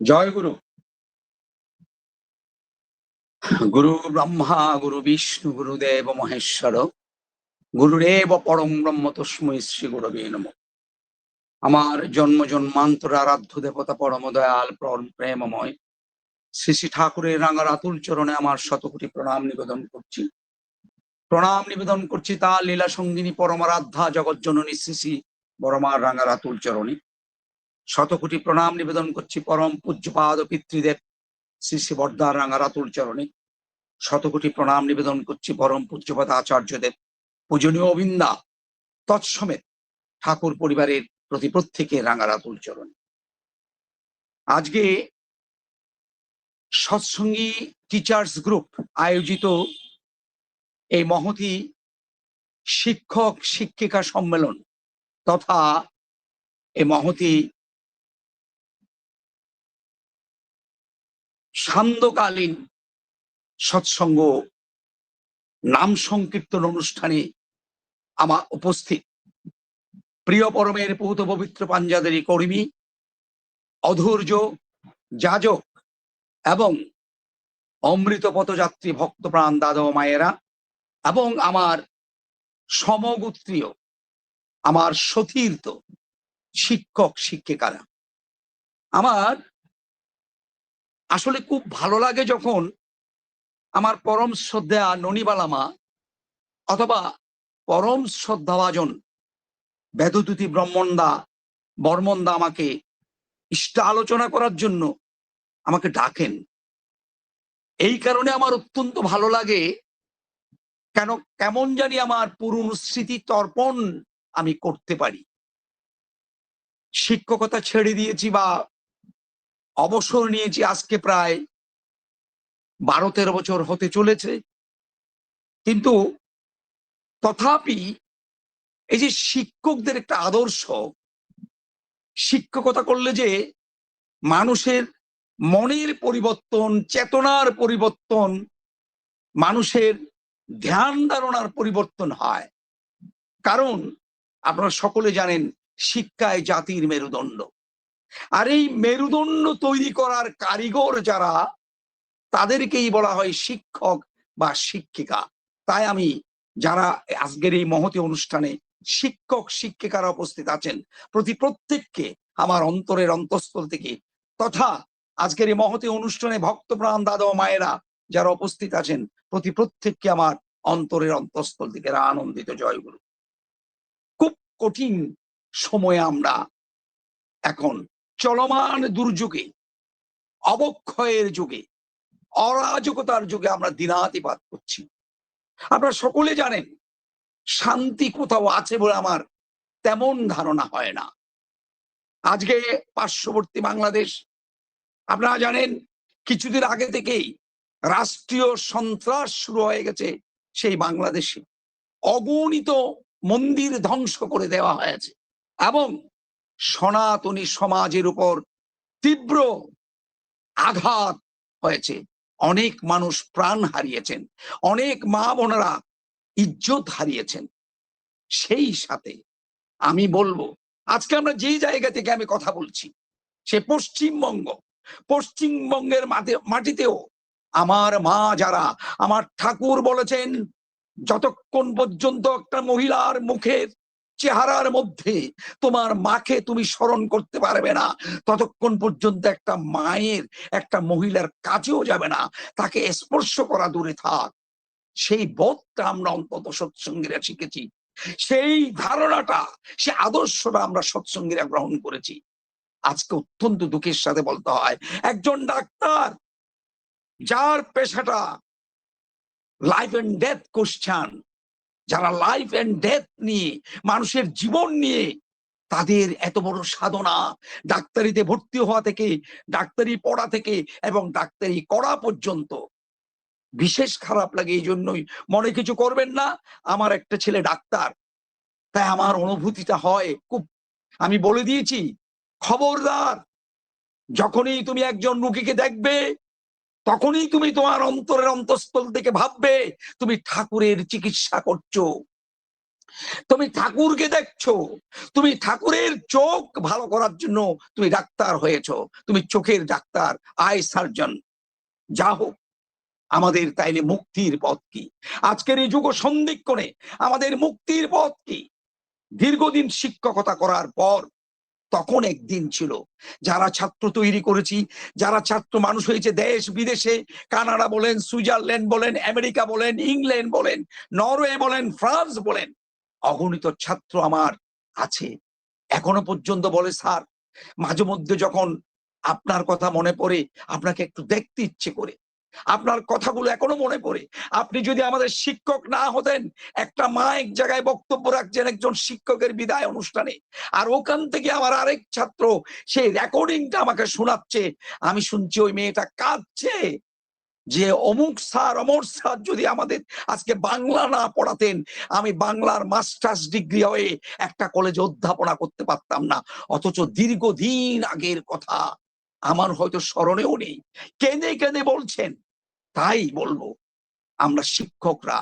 জয় গুরু। গুরু ব্রহ্মা, গুরু বিষ্ণু গুরুদেব মহেশ্বর। গুরুরেব পরম ব্রহ্ম তস্মৈ শ্রী গুরবে নম। আমার জন্ম জন্মান্তর আরাধ্য দেবতা পরম দয়াল, পরম প্রেমময়। শ্রী শ্রী ঠাকুরের রাঙার আতুল চরণে আমার শতকোটি প্রণাম নিবেদন করছি। প্রণাম নিবেদন করছি তার লীলা সঙ্গিনী পরমারাধ্যা জগৎ জননী শ্রী শ্রী বরমার রাঙার আতুল চরণে। শতকোটি প্রণাম নিবেদন করছি পরম পূজ্যপাদ পিতৃদেব শ্রী শ্রী বর্দার রাঙা রাতুল চরণে। শতকোটি প্রণাম নিবেদন করছি পরম পূজ্যপাদ আচার্যদেব। পূজনীয় অবিন্দা তৎসমেত ঠাকুর পরিবারের প্রতি প্রত্যেকে রাঙা রাতুল চরণে। আজকে সৎসঙ্গী টিচার্স গ্রুপ আয়োজিত এই মহতি শিক্ষক শিক্ষিকা সম্মেলন তথা এই মহতি সান্ধ্যকালীন সৎসঙ্গ নাম সংকীর্তন অনুষ্ঠানে আমার উপস্থিত। প্রিয় পরমের পৌত পবিত্র পাঞ্জাদেরই কর্মী, অধৈর্য, যাজক এবং অমৃত পথযাত্রী ভক্ত প্রাণ দাদা মায়েরা এবং আমার সমগোত্রীয়, আমার সতীর্থ শিক্ষক শিক্ষিকারা। আমার আসলে খুব ভালো লাগে যখন আমার পরম শ্রদ্ধা ননিবালামা অথবা পরম শ্রদ্ধাভাজন বেদদূতি ব্রহ্মণদা বর্মনদা আমাকে ইষ্ট আলোচনা করার জন্য আমাকে ডাকেন। এই কারণে আমার অত্যন্ত ভালো লাগে কেন, কেমন জানি আমার পুরনো স্মৃতি তর্পণ আমি করতে পারি। শিক্ষকতা ছেড়ে দিয়েছি বা অবসর নিয়েছি আজকে প্রায় বারো তেরো বছর হতে চলেছে। কিন্তু তথাপি এই যে শিক্ষকদের একটা আদর্শ, শিক্ষকতা করলে যে মানুষের মনের পরিবর্তন, চেতনার পরিবর্তন, মানুষের ধ্যান ধারণার পরিবর্তন হয়। কারণ আপনারা সকলে জানেন শিক্ষায় জাতির মেরুদণ্ড। আর এই মেরুদণ্ড তৈরি করার কারিগর যারা, তাদেরকেই বলা হয় শিক্ষক বা শিক্ষিকা। তাই আমি যারা আজকের এই মহতি অনুষ্ঠানে শিক্ষক শিক্ষিকারা উপস্থিত আছেন, প্রতি প্রত্যেককে আমার অন্তরের অন্তঃস্থল থেকে তথা আজকের এই মহতি অনুষ্ঠানে ভক্ত প্রাণ দাদা ও মায়েরা যারা উপস্থিত আছেন, প্রতি প্রত্যেককে আমার অন্তরের অন্তঃস্থল থেকে আনন্দিত। জয়গুরু খুব কঠিন সময়ে আমরা এখন চলমান দুর্যোগে, অবক্ষয়ের যুগে, অরাজকতার যুগে আমরা দিনাতিপাত করছি। আপনারা সকলে জানেন, শান্তি কোথাও আছে বলে আমার তেমন ধারণা হয় না। আজকে পার্শ্ববর্তী বাংলাদেশ, আপনারা জানেন, কিছুদিন আগে থেকেই রাষ্ট্রীয় সন্ত্রাস শুরু হয়ে গেছে সেই বাংলাদেশে। অগণিত মন্দির ধ্বংস করে দেওয়া হয়েছে এবং সনাতনী সমাজের উপর তীব্র আঘাত হয়েছে। অনেক মানুষ প্রাণ হারিয়েছেন। অনেক মা বোনেরা ইজ্জত হারিয়েছেন। সেই সাথে আমি বলব, আজকে আমরা যেই জায়গা থেকে আমি কথা বলছি, সে পশ্চিমবঙ্গ। পশ্চিমবঙ্গের মাটিতেও আমার মা যারা, আমার ঠাকুর বলেছেন, যতক্ষণ পর্যন্ত একটা মহিলার মুখের চেহারার মধ্যে তোমার মাকে তুমি স্মরণ করতে পারবে না। ততক্ষণ পর্যন্ত একটা মায়ের, একটা মহিলার কাজেও যাবে না। তাকে স্পর্শ করা দূরে থাক। সেই বোধটা আমরা অন্তত সৎসঙ্গীরা শিখেছি। সেই ধারণাটা, সে আদর্শটা আমরা সৎসঙ্গীরা গ্রহণ করেছি। আজকে অত্যন্ত দুঃখের সাথে বলতে হয়, একজন ডাক্তার যার পেশাটা লাইফ এন্ড ডেথ কোশ্চান যারা লাইফ অ্যান্ড ডেথ নিয়ে, মানুষের জীবন নিয়ে, তাদের এত বড় সাধনা, ডাক্তারিতে ভর্তি হওয়া থেকে, ডাক্তারি পড়া থেকে এবং ডাক্তারি করা পর্যন্ত। বিশেষ খারাপ লাগে এই জন্যই মনে কিছু করবেন না, আমার একটা ছেলে ডাক্তার। তাই আমার অনুভূতিটা হয় খুব, আমি বলে দিয়েছি, খবরদার। যখনই তুমি একজন রুগীকে দেখবে তখনই তুমি তোমার অন্তরের অন্তঃস্থল থেকে ভাববে, তুমি ঠাকুরের চিকিৎসা করছ। তুমি ঠাকুরকে দেখছ, তুমি ঠাকুরের চোখ ভালো করার জন্য তুমি ডাক্তার হয়েছো, তুমি চোখের ডাক্তার, আই সার্জন। যা হোক, আমাদের তাইলে মুক্তির পথ কি? আজকের এই যুগ সন্ধিক্ষণে আমাদের মুক্তির পথ কি? দীর্ঘদিন শিক্ষকতা করার পর তখন একদিন ছিল, যারা ছাত্র তৈরি করেছি, যারা ছাত্র মানুষ হয়েছে দেশ বিদেশে, কানাডা বলেন, সুইজারল্যান্ড বলেন, আমেরিকা বলেন, ইংল্যান্ড বলেন, নরওয়ে বলেন, ফ্রান্স বলেন, অগণিত ছাত্র আমার আছে। এখনও পর্যন্ত বলে, স্যার, মাঝে মধ্যে যখন আপনার কথা মনে পড়ে, আপনাকে একটু দেখতে ইচ্ছে করে আপনার কথাগুলো এখনও মনে পড়ে। আপনি যদি আমাদের শিক্ষক না হতেন, একটা মা এক জায়গায় বক্তব্য রাখছেন একজন শিক্ষকের বিদায় অনুষ্ঠানে। আর ওখান থেকে আমার আরেক ছাত্র সেই রেকর্ডিংটা আমাকে শোনাচ্ছে। আমি শুনছি ওই মেয়েটা কাঁদছে যে অমুক স্যার, অমর স্যার যদি আমাদের আজকে বাংলা না পড়াতেন, আমি বাংলার মাস্টার্স ডিগ্রি হয়ে একটা কলেজে অধ্যাপনা করতে পারতাম না। অথচ দীর্ঘদিন আগের কথা। আমার হয়তো স্মরণেও নেই। কেঁদে কেঁদে বলছেন তাই বলব, আমরা শিক্ষকরা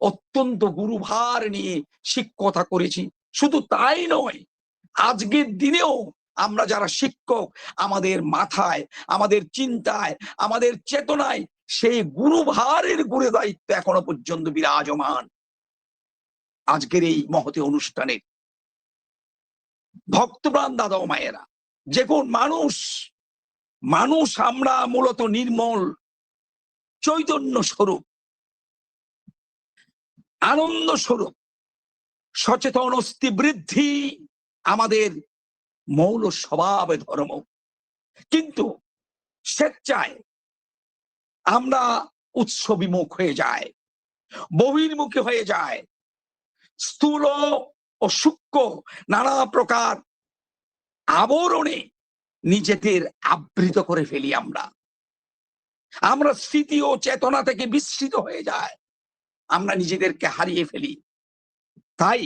অত্যন্ত গুরুভার নিয়ে শিক্ষকতা করেছি। শুধু তাই নয়, আজকের দিনেও আমরা যারা শিক্ষক, আমাদের মাথায়, আমাদের চিন্তায়, আমাদের চেতনায় সেই গুরুভারের গুরু দায়িত্ব এখনও পর্যন্ত বিরাজমান। আজকের এই মহতে অনুষ্ঠানে ভক্তপ্রাণ দাদা মায়েরা, যে কোন মানুষ মানুষ আমরা মূলত নির্মল চৈতন্য স্বরূপ আনন্দ স্বরূপ সচেতন অস্থি বৃদ্ধি আমাদের মৌল স্বভাব ধর্ম। কিন্তু স্বেচ্ছায় আমরা উৎস বিমুখ হয়ে যায় বহির্মুখী হয়ে যায় স্থূল ও সূক্ষ্ম নানা প্রকার আবরণে নিজেদের আবৃত করে ফেলি আমরা। আমরা স্মৃতি ও চেতনা থেকে বিস্মৃত হয়ে যায় আমরা নিজেদেরকে হারিয়ে ফেলি। তাই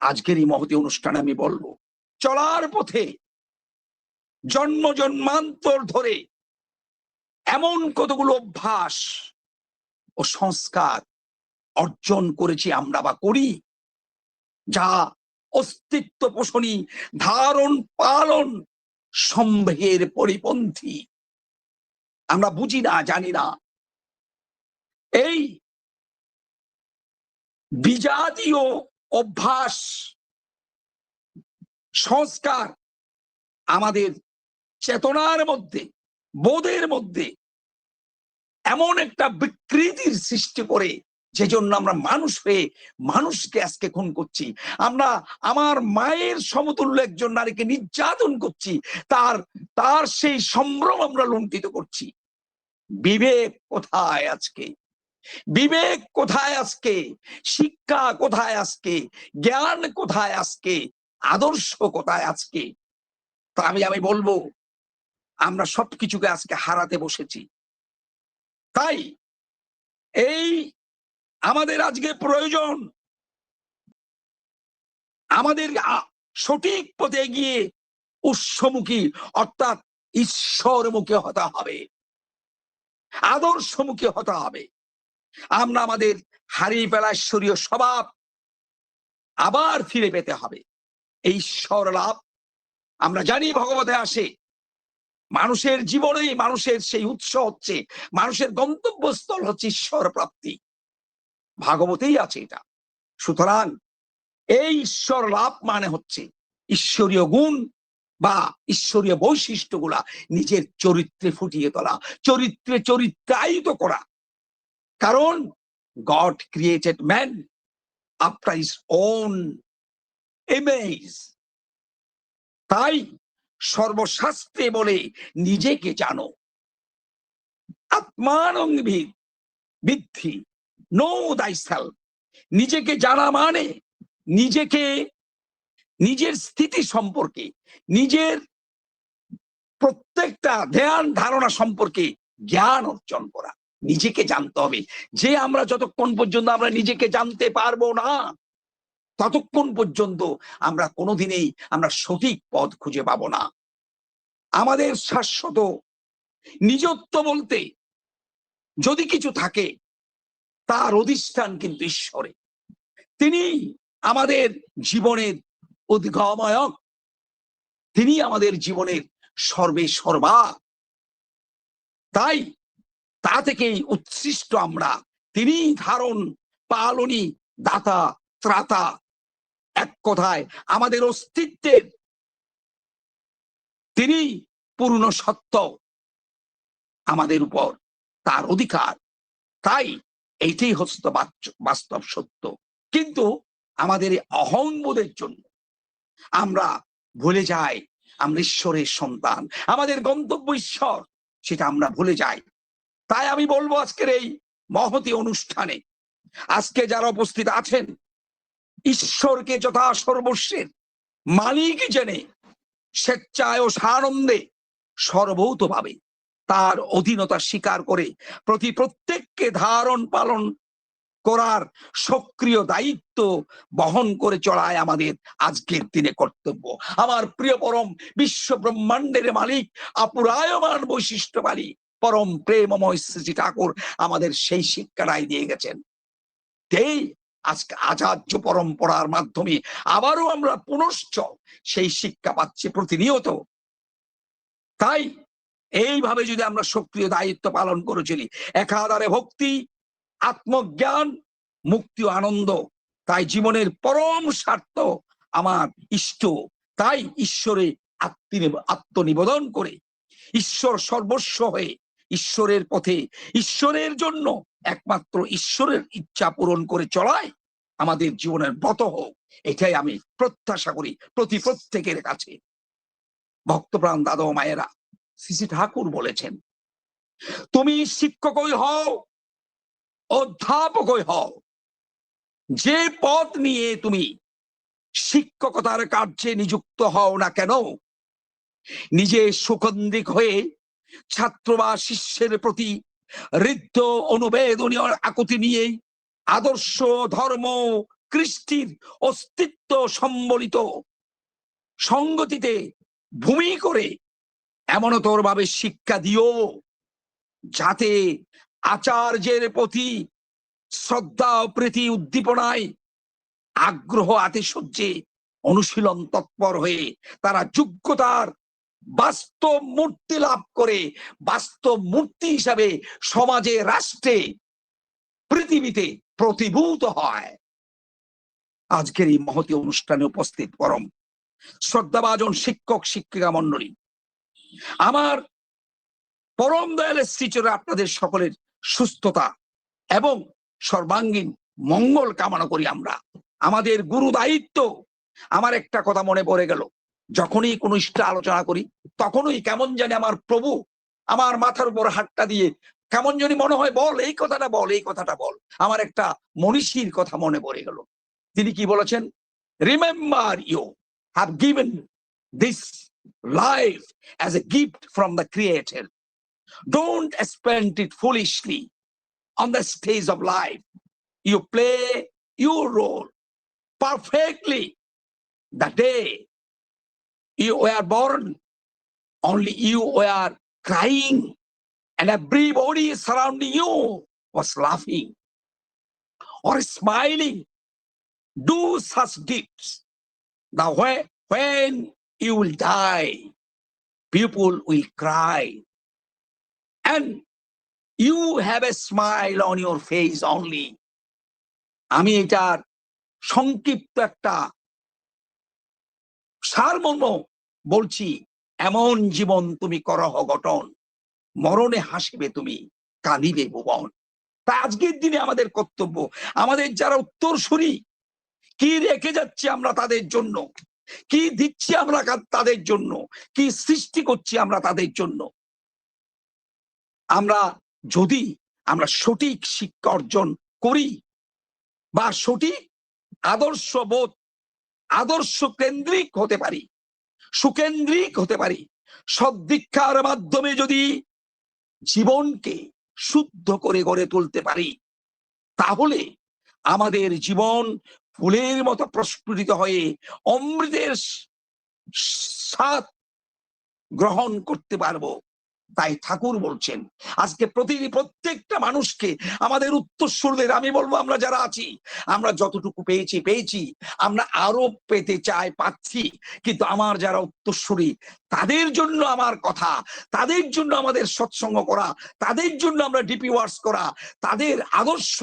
আজকের এই মহতি অনুষ্ঠানে আমি বলব, চলার পথে জন্ম জন্মান্তর ধরে এমন কতগুলো অভ্যাস ও সংস্কার অর্জন করেছি আমরা বা করি, যা অস্তিত্ব পোষণী, ধারণ, পালন সম্ভের পরিপন্থী আমরা বুঝি না, জানি না। এই বিজাতীয় অভ্যাস, সংস্কার আমাদের চেতনার মধ্যে, বোধের মধ্যে এমন একটা বিকৃতির সৃষ্টি করে যে জন্য আমরা মানুষ হয়ে মানুষকে আজকে খুন করছি। আমরা আমার মায়ের সমতুল্য একজন নারীকে নির্যাতন করছি। তার তার সেই সম্ভ্রম আমরা লুণ্ঠিত করছি। বিবেক কোথায় আজকে? বিবেক কোথায় আজকে? শিক্ষা কোথায় আজকে? জ্ঞান কোথায় আজকে? আদর্শ কোথায় আজকে? তা আমি আমি বলব, আমরা সবকিছুকে আজকে হারাতে বসেছি। তাই এই আমাদের আজকে প্রয়োজন। আমাদের সঠিক পথে গিয়ে উৎসমুখী, অর্থাৎ ঈশ্বর মুখে হতা হবে। আদর্শ মুখে হতা হবে। আমরা আমাদের হারিয়ে ফেলা ঈশ্বরীয় স্বভাব আবার ফিরে পেতে হবে। এই ঈশ্বর লাভ আমরা জানি ভগবতে আসে। মানুষের জীবনেই মানুষের সেই উৎস হচ্ছে, মানুষের গন্তব্যস্থল হচ্ছে ঈশ্বর প্রাপ্তি ভাগবতেই আছে এটা। সুতরাং এই ঈশ্বর লাভ মানে হচ্ছে ঈশ্বরীয় গুণ বা ঈশ্বরীয় বৈশিষ্ট্যগুলা নিজের চরিত্রে ফুটিয়ে তোলা, চরিত্রে চরিত্রায়িত করা। কারণ God created man after his own image তাই সর্বশাস্ত্রে বলে নিজেকে জানো। আত্মানঙ্গিক বৃদ্ধি নো দাইসেলফ নিজেকে জানা মানে নিজেকে, নিজের স্থিতি সম্পর্কে, নিজের প্রত্যেকটা ধ্যান ধারণা সম্পর্কে জ্ঞান অর্জন করা। নিজেকে জানতে হবে যে আমরা যতক্ষণ পর্যন্ত আমরা নিজেকে জানতে পারব না, ততক্ষণ পর্যন্ত আমরা কোনোদিনেই আমরা সঠিক পথ খুঁজে পাবো না। আমাদের শাশ্বত, নিজত্ব বলতে যদি কিছু থাকে তার অধিষ্ঠান কিন্তু ঈশ্বরে। তিনি আমাদের জীবনের উদ্গময়ক। তিনি আমাদের জীবনের সর্বে সর্বা তাই তা থেকেই উচ্ছিষ্ট আমরা। তিনি ধারণ পালনী দাতা, ত্রাতা। এক কথায় আমাদের অস্তিত্বের। তিনি পূর্ণ সত্য। আমাদের উপর তার অধিকার। তাই এইটাই হস্ত বাস্তব সত্য। কিন্তু আমাদের এই অহংবোধের জন্য আমরা ভুলে যাই আমরা ঈশ্বরের সন্তান, আমাদের গন্তব্য ঈশ্বর, সেটা আমরা ভুলে যাই। তাই আমি বলব আজকের এই মহতি অনুষ্ঠানে, আজকে যারা উপস্থিত আছেন, ঈশ্বরকে যথা সর্বস্বের মালিক জেনে, স্বেচ্ছায় ও সানন্দে সর্বৌতভাবে তার অধীনতা স্বীকার করে প্রতি প্রত্যেককে ধারণ পালন করার সক্রিয় দায়িত্ব বহন করে চলায় আমাদের আজকের দিনে কর্তব্য। আমার প্রিয় পরম বিশ্ব ব্রহ্মাণ্ডের মালিক, আপুরায়মান বৈশিষ্ট্যবালী পরম প্রেমময় শ্রী ঠাকুর আমাদের সেই শিক্ষাটাই দিয়ে গেছেন। এই আজকে আচার্য পরম্পরার মাধ্যমে আবারও আমরা পুনশ্চ সেই শিক্ষা পাচ্ছি প্রতিনিয়ত। তাই এইভাবে যদি আমরা সক্রিয় দায়িত্ব পালন করে চলি একাধারে ভক্তি, আত্মজ্ঞান, মুক্তি ও আনন্দ, তাই জীবনের পরম স্বার্থ আমার ইষ্ট, তাই ঈশ্বরে আত্মনিবেদন করে। ঈশ্বর সর্বস্ব হয়ে ঈশ্বরের পথে, ঈশ্বরের জন্য একমাত্র ঈশ্বরের ইচ্ছা পূরণ করে চলায় আমাদের জীবনের ব্রত হোক, এটাই আমি প্রত্যাশা করি প্রতি প্রত্যেকের কাছে। ভক্তপ্রাণ দাদা মায়েরা শ্রী ঠাকুর বলেছেন, তুমি শিক্ষকই হও, অধ্যাপকই হও। যে পদ নিয়ে তুমি শিক্ষকতার কার্যে নিযুক্ত হও না কেন, নিজে সুকন্দিক হয়ে ছাত্র বা শিষ্যের প্রতি হৃদ্য অনুবেদনীয় আকুতি নিয়ে আদর্শ, ধর্ম, কৃষ্টির অস্তিত্ব সম্বলিত সঙ্গতিতে ভূমি করে এমনতর ভাবে শিক্ষা দিও যাতে আচার্যের প্রতি শ্রদ্ধা প্রীতি উদ্দীপনায় আগ্রহ আতিশয্যে অনুশীলন তৎপর হয়ে তারা যোগ্যতার বাস্তব মূর্তি লাভ করে, বাস্তব মূর্তি হিসাবে সমাজে, রাষ্ট্রে পৃথিবীতে প্রতিভূত হয়। আজকের এই মহতি অনুষ্ঠানে উপস্থিত পরম শ্রদ্ধাভাজন শিক্ষক, শিক্ষিকা মন্ডলী আমার পরম দয়ালের শ্রীচরে আপনাদের সকলের সুস্থতা এবং সর্বাঙ্গীন মঙ্গল কামনা করি আমরা। আমাদের গুরু দায়িত্ব, আমার একটা কথা মনে পড়ে গেল, যখনই কোনো ইষ্ট আলোচনা করি, তখনই কেমন জানি আমার প্রভু আমার মাথার উপর হাতটা দিয়ে কেমন জানি মনে হয়, বল, এই কথাটা বল, এই কথাটা বল, আমার একটা মনীষীর কথা মনে পড়ে গেল। তিনি কি বলেছেন? Remember you have given this life as a gift from the Creator. Don't spend it foolishly on the stage of life. You play your role perfectly the day you were born. Only you were crying, and everybody surrounding you was laughing or smiling. Do such deeds. Now, when you will die, people will cry. And you have a smile on your face only আমি এটার সংক্ষিপ্ত একটা সারমর্ম বলছি এমন জীবন তুমি করহ গঠন। মরণে হাসিবে তুমি কাঁদিবে ভুবন। তা আজকের দিনে আমাদের কর্তব্য। আমাদের যারা উত্তর শুনি কি রেখে যাচ্ছি আমরা তাদের জন্য? কি দিচ্ছি আমরা তাদের জন্য? কি সৃষ্টি করছি আমরা তাদের জন্য? আমরা যদি আমরা সঠিক শিক্ষা অর্জন করি বা সঠিক আদর্শ বোধ, আদর্শ কেন্দ্রিক হতে পারি, সুকেন্দ্রিক হতে পারি সদ্দীক্ষার মাধ্যমে যদি জীবনকে শুদ্ধ করে গড়ে তুলতে পারি, তাহলে আমাদের জীবন ফুলের মতো প্রস্ফুটিত হয়ে অমৃতের স্বাদ গ্রহণ করতে পারব। তাই ঠাকুর বলছেন, আজকে প্রতিদিন প্রত্যেকটা মানুষকে আমাদের উত্তরসূরদের, আমি বলব আমরা যারা আছি, আমরা যতটুকু পেয়েছি পেয়েছি, আমরা আরও পেতে চাই, পাচ্ছি। কিন্তু আমার যারা উত্তরসূরি, তাদের জন্য আমার কথা, তাদের জন্য আমাদের সৎসঙ্গ করা, তাদের জন্য আমরা ডিপি ওয়ার্স করা, তাদের আদর্শ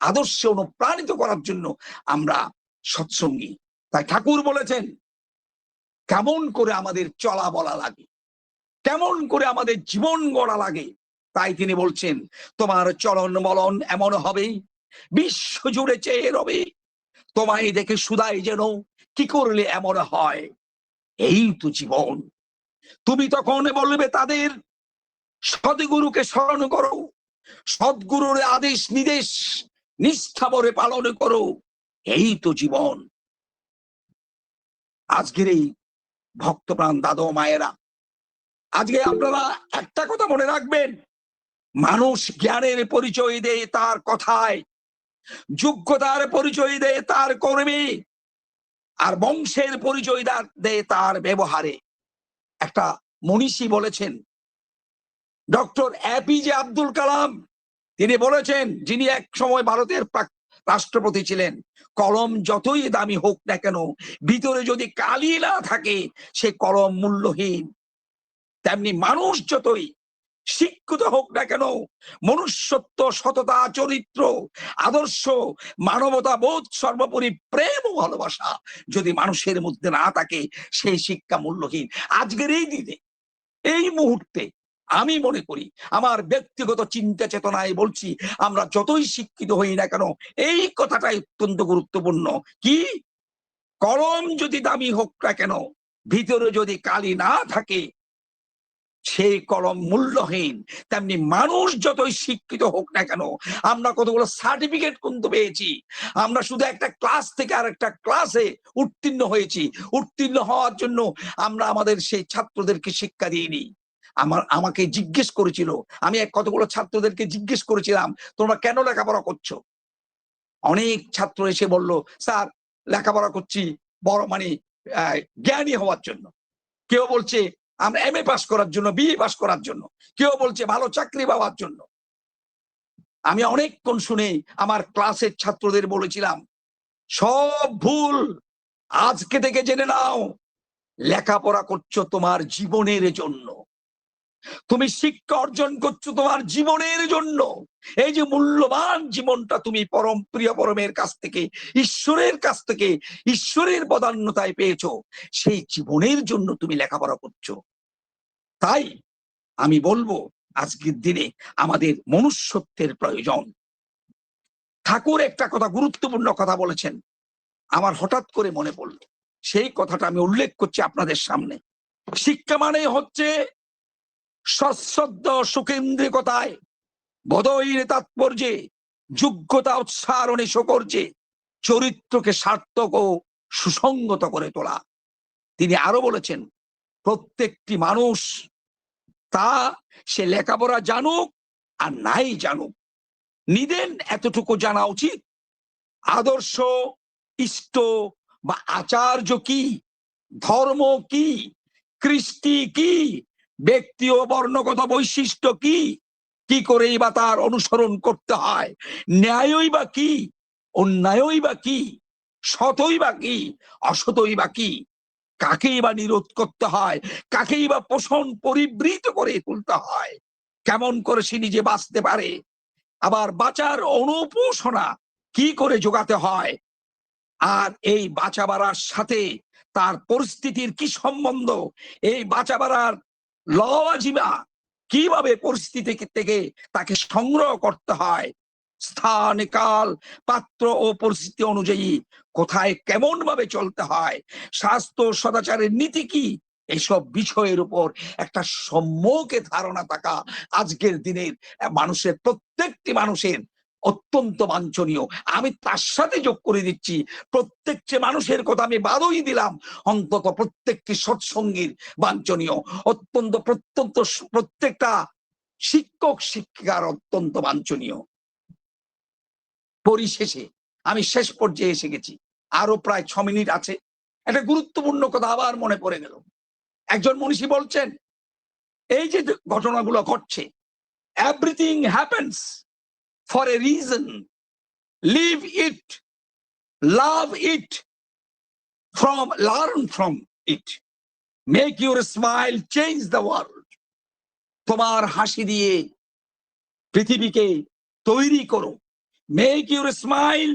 আদর্শে অনুপ্রাণিত করার জন্য আমরা সৎসঙ্গী। তাই ঠাকুর বলেছেন, কেমন করে আমাদের চলা বলা লাগে? কেমন করে আমাদের জীবন গড়া লাগে? তাই তিনি বলছেন, তোমার চলন বলন এমন হবে, বিশ্ব জুড়ে চেয়ে রবে। তোমায় দেখে সুদাই যেন, কি করলে এমন হয়? এই তো জীবন। তুমি তখন বলবে তাদের, সদগুরুকে স্মরণ করো। সদ্গুরুর আদেশ নির্দেশ নিষ্ঠাবরে পালন করো। এই তো জীবন। আজকের এই ভক্তপ্রাণ দাদা মায়েরা, আজকে আপনারা একটা কথা মনে রাখবেন। মানুষ জ্ঞানের পরিচয় দেয় তার কথায়, যোগ্যতার পরিচয় দেয় তার কর্মে, আর বংশের পরিচয় দেয় তার ব্যবহারে। একটা মনীষী বলেছেন, ডক্টর এপিজে আব্দুল কালাম তিনি বলেছেন, যিনি এক সময় ভারতের রাষ্ট্রপতি ছিলেন, কলম যতই দামি হোক না কেন, ভিতরে যদি কালি না থাকে, সে কলম মূল্যহীন। তেমনি মানুষ যতই শিক্ষিত হোক না কেন, মনুষ্যত্ব, সততা, চরিত্র, আদর্শ, মানবতা বোধ, সর্বোপরি প্রেম ও ভালোবাসা যদি মানুষের মধ্যে না থাকে, সেই শিক্ষা মূল্যহীন। আজকের এই দিনে, এই মুহূর্তে আমি মনে করি, আমার ব্যক্তিগত চিন্তা চেতনায় বলছি, আমরা যতই শিক্ষিত হই না কেন, এই কথাটাই অত্যন্ত গুরুত্বপূর্ণ। কি? কলম যদি দামি হোক না কেন, ভিতরে যদি কালি না থাকে, সেই কলম মূল্যহীন। তেমনি মানুষ যতই শিক্ষিত হোক না কেন, আমরা কতগুলো সার্টিফিকেট কিন্তু পেয়েছি। আমরা শুধু একটা ক্লাস থেকে আর একটা ক্লাসে উত্তীর্ণ হয়েছি। উত্তীর্ণ হওয়ার জন্য আমরা আমাদের সেই ছাত্রদেরকে শিক্ষা দিইনি। আমার, আমাকে জিজ্ঞেস করেছিল। আমি এক কতগুলো ছাত্রদেরকে জিজ্ঞেস করেছিলাম, তোমরা কেন লেখাপড়া করছ? অনেক ছাত্র এসে বলল, স্যার, লেখাপড়া করছি বড় মানে জ্ঞানী হওয়ার জন্য। কেউ বলছে, আমরা এম এ পাস করার জন্য বিএ পাস করার জন্য। কেউ বলছে, ভালো চাকরি পাওয়ার জন্য। আমি অনেকক্ষণ শুনে আমার ক্লাসের ছাত্রদের বলেছিলাম, সব ভুল আজকে থেকে জেনে নাও। লেখাপড়া করছ তোমার জীবনের জন্য। তুমি শিক্ষা অর্জন করছ তোমার জীবনের জন্য। এই যে মূল্যবান জীবনটা তুমি পরম প্রিয় পরমের কাছ থেকে, ঈশ্বরের কাছ থেকে, ঈশ্বরের বদান্যতায় পেয়েছ, সেই জীবনের জন্য তুমি লেখাপড়া করছ। তাই আমি বলব, আজকের দিনে আমাদের মনুষ্যত্বের প্রয়োজন। ঠাকুর একটা কথা গুরুত্বপূর্ণ কথা বলেছেন। আমার হঠাৎ করে মনে পড়ল। সেই কথাটা আমি উল্লেখ করছি আপনাদের সামনে। শিক্ষা মানে হচ্ছে সশ্রদ্ধ সুকেন্দ্রিকতায় বদইর তাৎপর্যে, যোগ্যতা উৎসারণে সকর্যে চরিত্রকে সার্থক ও সুসঙ্গত করে তোলা। তিনি আরও বলেছেন, প্রত্যেকটি মানুষ তা সে লেখাপড়া জানুক আর নাই জানুক। নিদেন এতটুকু জানা উচিত, আদর্শ, ইষ্ট বা আচার্য কি, ধর্ম কি, কৃষ্টি কি ব্যক্তি ও বর্ণগত বৈশিষ্ট্য কি? কি করেই বা তার অনুসরণ করতে হয়? ন্যায়ই বা কি? অন্যায়ই বা কি? সতই বা কি? অসতই বা কি? কাকেই বা নিরোধ করতে হয়? কাকেই বা পোষণ পরিবৃত করে তুলতে হয়? কেমন করে সে নিজে বাঁচতে পারে? আবার বাঁচার অনুপোষণা কি করে যোগাতে হয়? আর এই বাঁচাবাড়ার সাথে তার পরিস্থিতির কি সম্বন্ধ? এই বাঁচা বাড়ার লওয়াজিমা কীভাবে পরিস্থিতি থেকে তাকে সংগ্রহ করতে হয়? স্থান, কাল, পাত্র ও পরিস্থিতি অনুযায়ী কোথায় কেমন ভাবে চলতে হয়? স্বাস্থ্য, সদাচারের নীতি কি? এইসব বিষয়ের উপর একটা সম্মুখে ধারণা থাকা আজকের দিনের মানুষের, প্রত্যেকটি মানুষের অত্যন্ত বাঞ্ছনীয়। আমি তার সাথে যোগ করে দিচ্ছি। প্রত্যেকটি মানুষের কথা আমি বাদই দিলাম। অন্তত প্রত্যেকটি সৎসঙ্গীর বাঞ্ছনীয়। অত্যন্ত প্রত্যন্ত প্রত্যেকটা শিক্ষক, শিক্ষিকার অত্যন্ত বাঞ্ছনীয়। পরিশেষে আমি শেষ পর্যায়ে এসে গেছি। আরও প্রায় ছ মিনিট আছে। একটা গুরুত্বপূর্ণ কথা আবার মনে পড়ে গেল। একজন মনীষী বলছেন, এই যে ঘটনাগুলো ঘটছে everything happens for a reason live it love it from learn from it make your smile change the world তোমার হাসি দিয়ে পৃথিবীকে তৈরি করো। Make your smile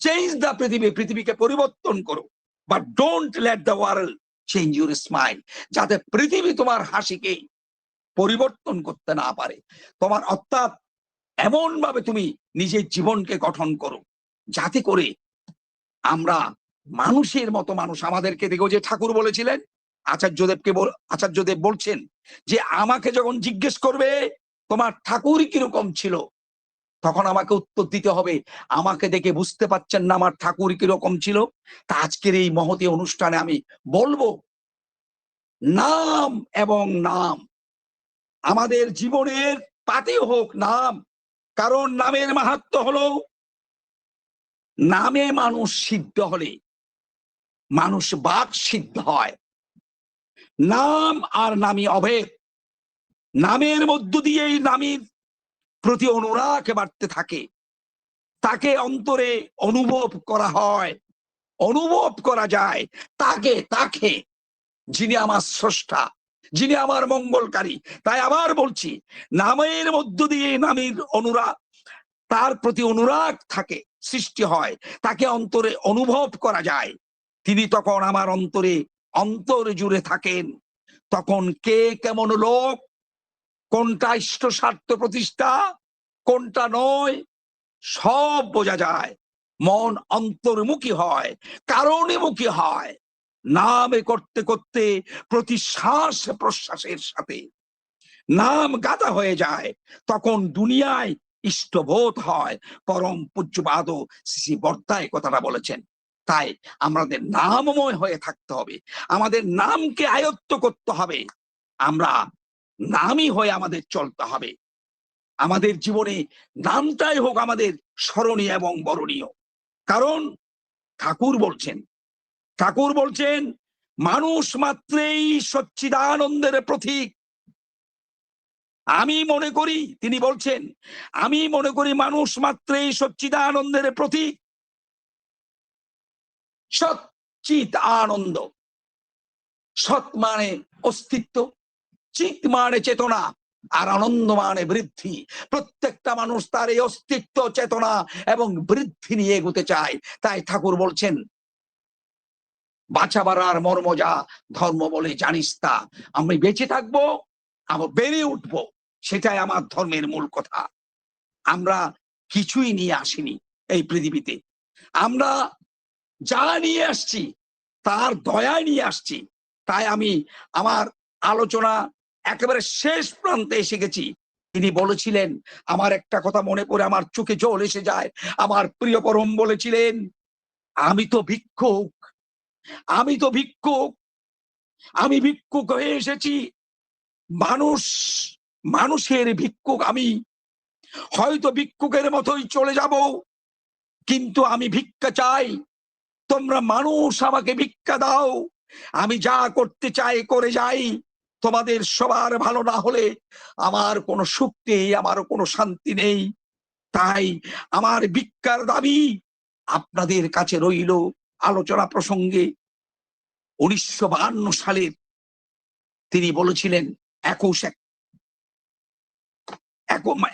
change the পৃথিবী, পৃথিবীকে পরিবর্তন করো। But don't let the world change your smile যাতে পৃথিবী তোমার হাসিকে পরিবর্তন করতে না পারে। তোমার অর্থাৎ এমন ভাবে তুমি নিজের জীবনকে গঠন করো, যাতে করে আমরা মানুষের মতো মানুষ আমাদেরকে দেখো যে ঠাকুর বলেছিলেন, আচার্যদেবকে আচার্যদেব বলছেন যে আমাকে যখন জিজ্ঞেস করবে তোমার ঠাকুর কীরকম ছিল, তখন আমাকে উত্তর দিতে হবে, আমাকে দেখে বুঝতে পারছেন না আমার ঠাকুর কীরকম ছিল, তা আজকের এই মহতি অনুষ্ঠানে আমি বলব, নাম এবং নাম, আমাদের জীবনের পাতে হোক নাম কারণ নামের মাহাত্ম হলো, নামে মানুষ সিদ্ধ হলে, মানুষ বাক সিদ্ধ হয়। নাম আর নামি অভেদ। নামের মধ্য দিয়েই নামীর প্রতি অনুরাগ বাড়তে থাকে। তাকে অন্তরে অনুভব করা হয়, অনুভব করা যায়। তাকে তাকে, যিনি আমার স্রষ্টা। যিনি আমার মঙ্গলকারী। তাই আবার বলছি, নামের মধ্য দিয়ে নামের অনুরাগ, তার প্রতি অনুরাগ থাকে, সৃষ্টি হয়, তাকে অন্তরে অনুভব করা যায়। তিনি তখন আমার অন্তরে অন্তর জুড়ে থাকেন। তখন কে কেমন লোক, কোনটা ইষ্ট স্বার্থ প্রতিষ্ঠা, কোনটা নয়, সব বোঝা যায়। মন অন্তর্মুখী হয় কারণেমুখী হয়। নামে করতে করতে প্রতি শ্বাস প্রশ্বাসের সাথে নাম গাদা হয়ে যায়। তখন দুনিয়ায় ইষ্টবোধ হয়। পরম পূজ্যপাদ শ্রী বর্তায় কথাটা বলেছেন। তাই আমাদের নামময় হয়ে থাকতে হবে। আমাদের নামকে আয়ত্ত করতে হবে। আমরা নামই হয়ে আমাদের চলতে হবে। আমাদের জীবনে নামটাই হোক আমাদের স্মরণীয় এবং বরণীয়। কারণ ঠাকুর বলছেন ঠাকুর বলছেন, মানুষ মাত্রেই সচ্চিদানন্দের প্রতীক। আমি মনে করি, তিনি বলছেন, আমি মনে করি মানুষ মাত্রেই সচ্চিদানন্দের প্রতীক। সচ্চিত আনন্দ। সৎ মানে অস্তিত্ব, চিত মানে চেতনা, আর আনন্দ মানে বৃদ্ধি। প্রত্যেকটা মানুষ তার এই অস্তিত্ব, চেতনা এবং বৃদ্ধি নিয়ে এগোতে চায়। তাই ঠাকুর বলছেন বাঁচা বাড়ার মর্ম যা ধর্ম বলে জানিস তা। আমি বেঁচে থাকব আমার বেড়ে উঠবো, সেটাই আমার ধর্মের মূল কথা। আমরা কিছুই নিয়ে আসিনি এই পৃথিবীতে। আমরা যা নিয়ে আসছি, তার দয়ায় নিয়ে আসছি। তাই আমি আমার আলোচনা একেবারে শেষ প্রান্তে এসে গেছি। তিনি বলেছিলেন, আমার একটা কথা মনে পড়ে, আমার চোখে জল এসে যায়। আমার প্রিয় পরম বলেছিলেন, আমি তো ভিক্ষুক আমি তো ভিক্ষুক। আমি ভিক্ষুক হয়ে এসেছি। মানুষ, মানুষের ভিক্ষুক আমি। হয়তো ভিক্ষুকের মতোই চলে যাব, কিন্তু আমি ভিক্ষা চাই। তোমরা মানুষ আমাকে ভিক্ষা দাও। আমি যা করতে চাই, করে যাই। তোমাদের সবার ভালো না হলে আমার কোনো সুখ নেই, আমার কোনো শান্তি নেই। তাই আমার ভিক্ষার দাবি আপনাদের কাছে রইল। আলোচনা প্রসঙ্গে উনিশশো সালের তিনি বলেছিলেন একুশ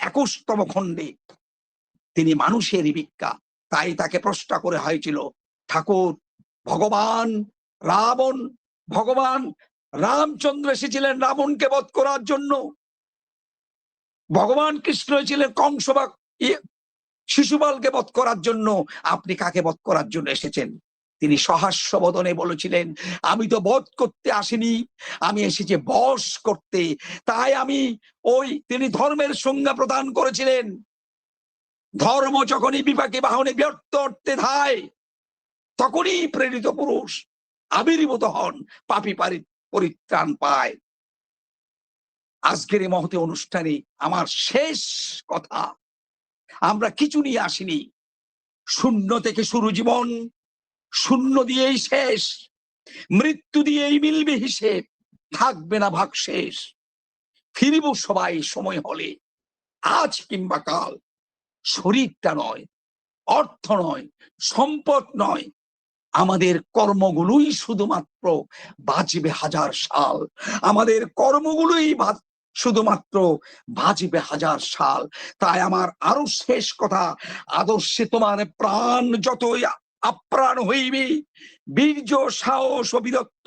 একুশতম খণ্ডে তিনি মানুষের ভিক্ষা। তাই তাকে প্রশ্ন করে হয়েছিল ঠাকুর ভগবান রাবণ ভগবান রামচন্দ্র এসেছিলেন রাবণকে বধ করার জন্য। ভগবান কৃষ্ণ ছিলেন কংস বা ইয়ে, শিশুপালকে বধ করার জন্য। আপনি কাকে বধ করার জন্য এসেছেন? তিনি সহাস্য বদনে বলেছিলেন, আমি তো বধ করতে আসিনি, আমি এসেছি বশ করতে। তাই আমি ওই তিনি ধর্মের সংজ্ঞা প্রদান করেছিলেন। ধর্ম যখনই বিপাকে বাহনে ব্যর্থ অর্থে ধায়, তখনই প্রেরিত পুরুষ আবির্ভূত হন, পাপি পারি, পরিত্রাণ পায়। আজকের এই মহতে অনুষ্ঠানে আমার শেষ কথা, আমরা কিছু নিয়ে আসিনি। শূন্য থেকে শুরু জীবন শূন্য দিয়েই শেষ। মৃত্যু দিয়েই মিলবে হিসেব। থাকবে না ভাগ শেষ। ফিরিব সবাই সময় হলে। আজ কিংবা কাল। শরীরটা নয়, অর্থ নয়, সম্পদ নয়। আমাদের কর্মগুলোই শুধুমাত্র বাঁচবে হাজার সাল। আমাদের কর্মগুলোই শুধুমাত্র বাঁচবে হাজার সাল। তাই আমার আরও শেষ কথা, আদর্শে তোমার প্রাণ যতই আপ্রাণ হইবে। বীর্য, সাহস বীরত্ব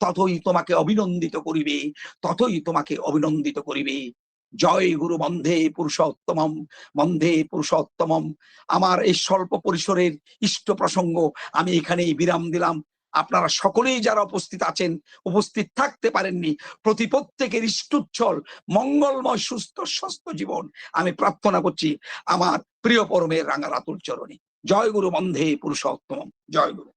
ততই তোমাকে অভিনন্দিত করিবে, ততই তোমাকে অভিনন্দিত করিবে। জয় গুরু বন্ধে পুরুষোত্তমম বন্ধে পুরুষোত্তমম। আমার এই স্বল্প পরিসরের ইষ্ট প্রসঙ্গ আমি এখানেই বিরাম দিলাম। আপনারা সকলেই যারা উপস্থিত আছেন, উপস্থিত থাকতে পারেননি, প্রতি প্রত্যেকের ইষ্টুচ্ছল, মঙ্গলময়, সুস্থ, স্বাস্থ্য জীবন আমি প্রার্থনা করছি আমার প্রিয় পরমের রাঙারাতুল চরণে। জয় গুরু বন্ধে পুরুষোত্তম জয় গুরু।